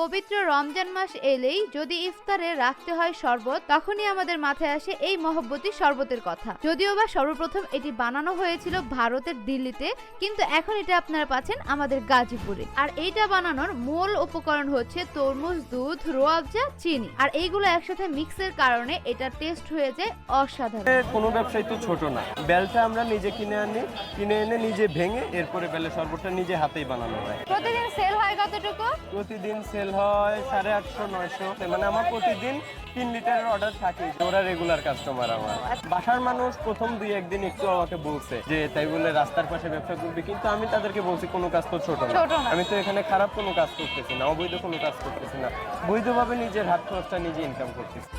পবিত্র রমজান মাস এলেই যদি ইফতারে রাখতে হয় শরবত তখনই আমাদের মাথায় আসে এই মহব্বতী শরবতের কথা। যদিও বা সর্বপ্রথম এটি বানানো হয়েছিল ভারতের দিল্লিতে কিন্তু এখন এটা আপনারা পাচ্ছেন আমাদের গাজীপুরে। আর এইটা বানানোর মূল উপকরণ হচ্ছে তরমুজ দুধ রোয়াবজা চিনি। আর এইগুলো একসাথে মিক্সের কারণে এটা টেস্ট হয়ে যায় অসাধারণ। কোনো ব্যবসায়ী তো ছোট না। বেলটা আমরা নিজে কিনে আনি কিনে এনে নিজে ভেঙে এরপরে বেলের শরবতটা নিজে হাতেই বানানো হয়। প্রতিদিন সেল হয় কতটুকু? প্রতিদিন সেল হয় সাড়ে আটশো নয়শো মানে আমার প্রতিদিন তিন লিটারের অর্ডার থাকে। ওরা রেগুলার কাস্টমার আমার। বাসার মানুষ প্রথম দুই একদিন একটু আমাকে বলছে যে তাই বলে রাস্তার পাশে ব্যবসা করবি। কিন্তু আমি তাদেরকে বলছি কোনো কাজ তো ছোট না। আমি তো এখানে খারাপ কোনো কাজ করতেছি না অবৈধ কোনো কাজ করতেছি না। বৈধভাবে নিজের হাত খরচটা নিজে ইনকাম করতেছি।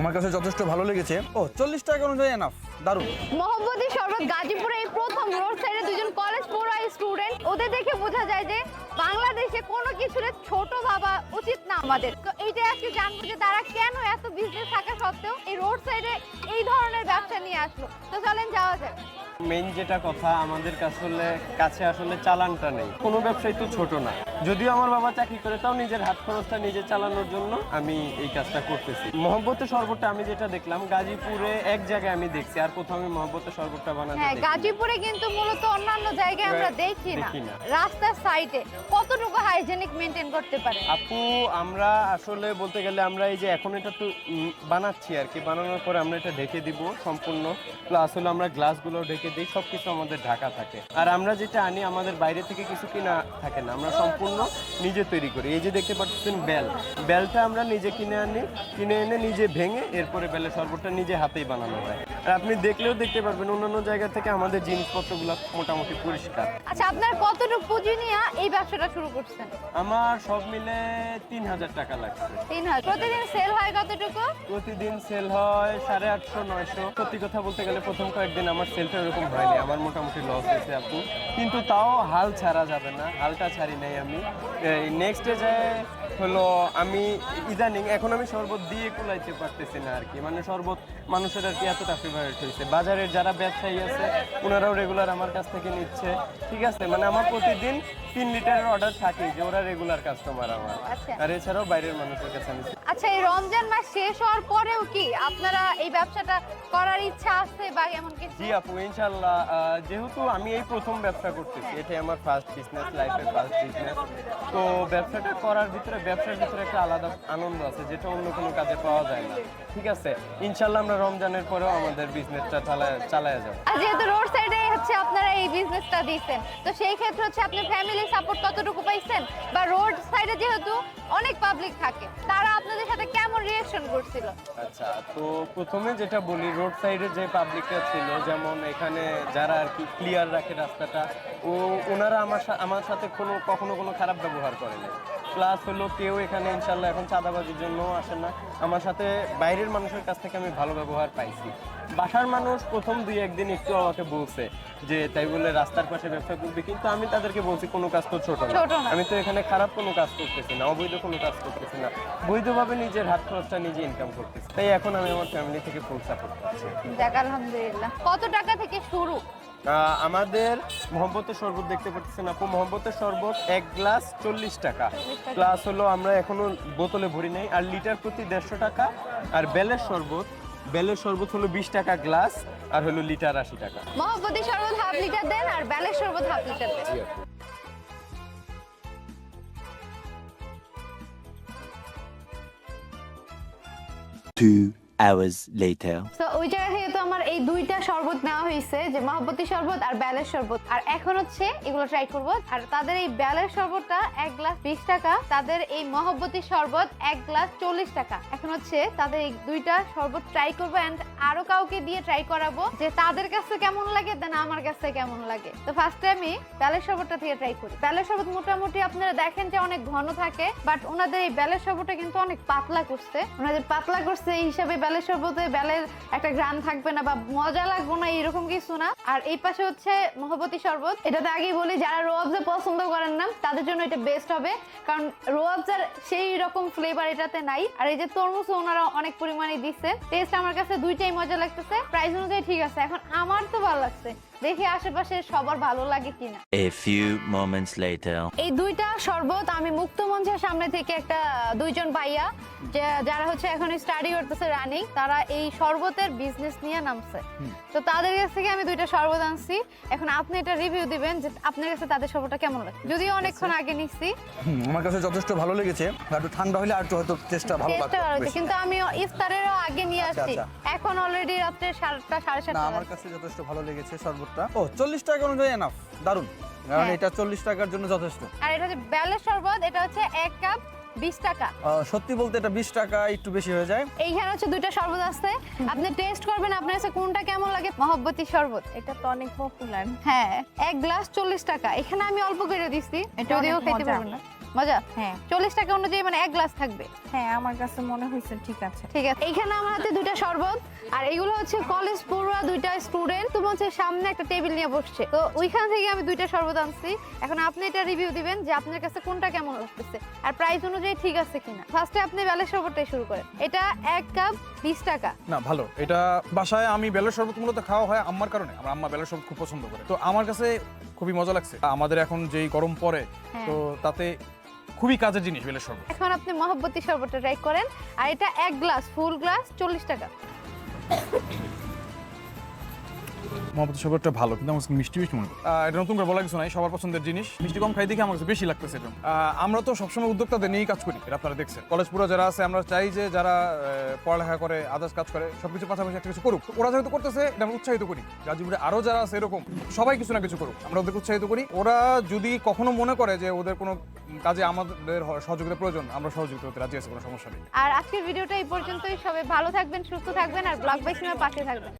আমার কাছে যথেষ্ট ভালো লেগেছে। ও চল্লিশ টাকা অনুযায়ী এনাফ দারুণ। মোহাম্মদী শরবত গাজীপুরে এই প্রথম রোড সাইডে দুজন কলেজ পড়ুয়া স্টুডেন্ট ওদের দেখে বোঝা যায় যে বাংলাদেশে কোনো কিছুর ছোট ভাবা উচিত না আমাদের। তো এইটা আজকে জানব যে তারা কেন এত বিজনেস থাকা সত্ত্বেও এই রোড সাইডে এই ধরনের ব্যবসা নিয়ে আসলো। তো চলেন যাওয়া যাক। মেইন যেটা কথা, আমাদের আসলে, কাছে আসলে চালানটা নেই। কোনো ব্যবসায়ী তো ছোট না। যদিও আমার বাবা চাকরি করে তাও নিজের হাত খরচটা নিজে চালানোর জন্য আমি এই কাজটা করতেছি। মহব্বতের শরবতটা আমি যেটা দেখলাম গাজীপুরে এক জায়গায় আমি দেখছি আর কোথাও আমি মহব্বতের শরবতটা বানাতে হ্যাঁ গাজীপুরে কিন্তু মূলত অন্যান্য জায়গায় আমরা দেখি না। রাস্তার সাইডে কতটুকু হাইজেনিক মেনটেন করতে পারে? আপু আমরা আসলে বলতে গেলে আমরা এই যে এখন এটা তো বানাচ্ছি আর কি। বানানোর পরে আমরা এটা ঢেকে দিব সম্পূর্ণ। প্লাস হলো আমরা গ্লাসগুলো ঢেকে দিই সব কিছু আমাদের ঢাকা থাকে। আর আমরা যেটা আনি আমাদের বাইরে থেকে কিছু কিনা থাকে না। আমরা সম্পূর্ণ নিজে তৈরি করি। এই যে দেখতে পাচ্ছেন বেল। বেলটা আমরা নিজে কিনে আনি কিনে এনে নিজে ভেঙে এরপরে বেলের শরবতটা নিজে হাতেই বানানো হয়। আর আপনি দেখলেও দেখতে পারবেন অন্যান্য জায়গা থেকে আমাদের জিনিসপত্রগুলো মোটামুটি পরিষ্কার। আচ্ছা আপনার কতটুকু পুঁজি নিয়ে এই ব্যবসাটা শুরু করছেন? আমার সব মিলে তিন হাজার টাকা লাগছে। তিন হাজার। প্রতিদিন সেল হয় কতটুকু? প্রতিদিন সেল হয় সাড়ে আটশো নয়শো। সত্যি কথা বলতে গেলে প্রথম কয়েকদিন আমার সেলটা এরকম হয়নি। আমার মোটামুটি লস হয়েছে আপু। কিন্তু তাও হাল ছাড়া যাবে না। হালটা ছাড়ি নাই আমি। নেক্সট নেক্সটে যে হলো আমি ইদানিং, এখন আমি শরবত দিয়ে কুলাইতে পারতেছি না আর কি মানে শরবত মানুষের আর কি এতটা ফেভারিট হয়েছে। বাজারের যারা ব্যবসায়ী আছে, ওনারাও রেগুলার আমার কাছ থেকে নিচ্ছে। ঠিক আছে? মানে আমার প্রতিদিন তিন লিটারের অর্ডার থাকে যে ওরা রেগুলার কাস্টমার আমার। আচ্ছা। আর এছাড়াও বাইরের মানুষের কাছে আমি আচ্ছা এই রমজান মাস শেষ হওয়ার পরেও কি আপনারা এই ব্যবসাটা করার ইচ্ছা আছে বা এমন কিছু? জি আপু ইনশাল্লাহ আহ, যেহেতু আমি এই প্রথম ব্যবসা করতেছি এটাই আমার ফার্স্ট বিজনেস লাইফের ফার্স্ট বিজনেস তো ব্যবসাটা করার ভিতরে ব্যবসার ভিতরে একটা আলাদা আনন্দ আছে যেটা অন্য কোনো কাজে পাওয়া যায় না। ঠিক আছে? ইনশাল্লাহ আমরা রমজানের পরেও আমাদের বিজনেসটা চালায় চালায় যাব। যেহেতু রোড সাইডে হচ্ছে আপনারা এই বিজনেসটা দিয়েছেন তো সেই ক্ষেত্রে হচ্ছে আপনি ফ্যামিলি সাপোর্ট কতটুকু পাইছেন? বা রোড সাইডে যেহেতু অনেক পাবলিক থাকে, তারা আপনাদের সাথে রিয়েকশন করছিল। আচ্ছা তো প্রথমে যেটা বলি রোড সাইডে যে পাবলিকটা ছিল যেমন এখানে যারা আর কি ক্লিয়ার রাখে রাস্তাটা ও ওনারা আমার আমার সাথে কোনো কখনো কোনো খারাপ ব্যবহার করে না প্লাস হলো কেউ এখানে ইনশাল্লাহ এখন চাঁদাবাজির জন্য আসে না। আমার সাথে বাইরের মানুষের কাছ থেকে আমি ভালো ব্যবহার পাইছি। বাসার মানুষ প্রথম দুই একদিন একটু আমাকে বলছে যে তাই বলে রাস্তার পাশে ব্যবসা করবি কিন্তু আমি তাদেরকে বলছি কোনো কাজ তো ছোট না। আমি তো এখানে খারাপ কোনো কাজ করতেছি না অবৈধ কোনো কাজ করতেছি না। বৈধভাবে নিজের হাত খরচটা নিজে ইনকাম করতেছি। তাই এখন আমি আমার ফ্যামিলি থেকে ফুল সাপোর্ট পাচ্ছি। যাক আলহামদুলিল্লাহ। কত টাকা থেকে শুরু? আমাদের মোহব্বতের শরবত দেখতে পাচ্ছেন আপু। মোহব্বতের শরবত এক গ্লাস চল্লিশ টাকা। প্লাস হলো আমরা এখনও বোতলে ভরি নাই। আর লিটার প্রতি দেড়শো টাকা। আর বেলের শরবত বেলের শরবত হলো বিশ টাকা গ্লাস। আর হলো লিটার আশি টাকা। মহব্বতী শরবত হাফ লিটার দেন আর ব্যালের শরবত হাফ লিটার দেন। Two hours later. তো ওই জায়গা থেকে তো আমার এই দুইটা শরবত নেওয়া হয়েছে, যে মহাব্বতী শরবত আর ব্যালের শরবত। আর এখন হচ্ছে এগুলো ট্রাই করব। আর তাদের এই ব্যালের শরবতটা এক গ্লাস বিশ টাকা, তাদের এই মহব্বতী শরবত এক গ্লাস চল্লিশ টাকা। এখন হচ্ছে তাদের এই দুইটা শরবত ট্রাই করব অ্যান্ড আরও কাউকে দিয়ে ট্রাই করাবো, যে তাদের কাছে কেমন লাগে দেন আমার কাছে কেমন লাগে। তো ফার্স্টে আমি ব্যালের শরবতটা থেকে ট্রাই করি। ব্যালের শরবত মোটামুটি আপনারা দেখেন যে অনেক ঘন থাকে বাট ওনাদের এই ব্যালের শরবতটা কিন্তু অনেক পাতলা করছে। ওনাদের পাতলা করছে এই হিসাবে ব্যালের শরবতে বেলের একটা গ্রাম থাকবে না বা মজা লাগবে না, এরকম কিছু না। আর এই পাশে হচ্ছে মহাবতী শরবত। এটাতে আগেই বলি, যারা রোয়াবজা পছন্দ করেন না, তাদের জন্য এটা বেস্ট হবে। কারণ রোয়াবজার সেই রকম ফ্লেভার এটাতে নাই। আর এই যে তরমুজ ওনারা অনেক পরিমাণে দিচ্ছে টেস্ট আমার কাছে দুইটাই মজা লাগতেছে। প্রাইস অনুযায়ী ঠিক আছে। এখন আমার তো ভালো লাগছে। দেখি আশেপাশে সবার ভালো লাগে কিনা। A few moments later. এই দুইটা শরবত আমি মুক্ত মঞ্চের সামনে থেকে একটা দুইজন ভাইয়া যে যারা হচ্ছে এখন স্টাডি করতেছে রানিং তারা এই শরবতের বিজনেস নিয়ে নামছে। তো তাদের কাছ থেকে আমি দুইটা শরবত আনছি। এখন আপনি এটা রিভিউ দিবেন যে আপনার কাছে তাদের শরবতটা কেমন লাগে। যদিও অনেকক্ষণ আগে নিচ্ছি হুম, আমার কাছে যথেষ্ট ভালো লেগেছে। আর একটু ঠান্ডা হলে আর একটু হয়তো টেস্টটা ভালো লাগবে। হয়েছে কিন্তু আমি ইফতারেরও আগে নিয়ে আচ্ছা, আসছি। আচ্ছা। এখন অলরেডি রাত্রে সাতটা সাড়ে না সাতটা আমার বাজে। কাছে যথেষ্ট ভালো লেগেছে শরবতটা ও চল্লিশ টাকা অনুযায়ী এনাফ দারুণ কারণ হ্যাঁ। এটা চল্লিশ টাকার জন্য যথেষ্ট। আর এটা হচ্ছে ব্যালের শরবত এটা হচ্ছে এক কাপ বিশ টাকা। সত্যি বলতে এটা বিশ টাকা একটু বেশি হয়ে যায়। এইখানে হচ্ছে দুইটা শরবত আছে। আপনি টেস্ট করবেন আপনার কাছে কোনটা কেমন লাগে? মহব্বতী শরবত। এটা তো অনেক পপুলার হ্যাঁ এক গ্লাস চল্লিশ টাকা। এখানে আমি অল্প করে দিচ্ছি। এটা যদিও খেতে পারবেন না। মজা? হ্যাঁ। চল্লিশ টাকা অনুযায়ী মানে এক গ্লাস থাকবে। হ্যাঁ আমার কাছে মনে হয়েছে ঠিক আছে। ঠিক আছে। এইখানে আমার হাতে দুইটা শরবত আর এগুলো হচ্ছে কলেজ পড়ুয়া দুইটা স্টুডেন্ট। তুমি হচ্ছে সামনে একটা টেবিল নিয়ে বসছে। তো ওইখান থেকে আমি দুইটা শরবত আনছি। এখন আপনি এটা রিভিউ দিবেন যে আপনার কাছে কোনটা কেমন লাগতেছে। আর প্রাইস অনুযায়ী ঠিক আছে কিনা। ফার্স্টে আপনি বেলের শরবতটাই শুরু করেন। এটা এক কাপ বিশ টাকা। না ভালো। এটা বাসায় আমি বেলের শরবত মূলত খাওয়া হয় আম্মার কারণে। আমার আম্মা বেলের শরবত খুব পছন্দ করে। তো আমার কাছে খুবই মজা লাগছে। আমাদের এখন যেই গরম পড়ে হ্যাঁ। তো তাতে খুবই কাজের জিনিস বেলের শরবত এখন আপনি মহব্বতী শরবতটা ট্রাই করেন, আর এটা এক গ্লাস ফুল গ্লাস চল্লিশ টাকা। মহাপতি শরবতটা ভালো কিন্তু আমার মিষ্টি মিষ্টি মনে এটা নতুন করে বলা কিছু নাই সবার পছন্দের জিনিস। মিষ্টি কম খাই দেখে আমার কাছে বেশি লাগতেছে এটা। আহ, আমরা তো সবসময় উদ্যোক্তাদের নিয়েই কাজ করি এটা আপনারা দেখছেন। কলেজ পুরো যারা আছে আমরা চাই যে যারা পড়ালেখা করে আদার্স কাজ করে সবকিছু পাশাপাশি একটা কিছু করুক। ওরা যেহেতু করতেছে এটা আমরা উৎসাহিত করি। গাজীপুরে আরও যারা আছে এরকম সবাই কিছু না কিছু করুক। আমরা ওদেরকে উৎসাহিত করি। ওরা যদি কখনো মনে করে যে ওদের কোনো কাজে আমাদের সহযোগিতা প্রয়োজন আমরা সহযোগিতা করতে রাজি আছি কোনো সমস্যা নেই। আর আজকের ভিডিওটা এই পর্যন্তই। সবাই ভালো থাকবেন সুস্থ থাকবেন আর ব্লগ বাই সিনেমার পাশে থাকবেন।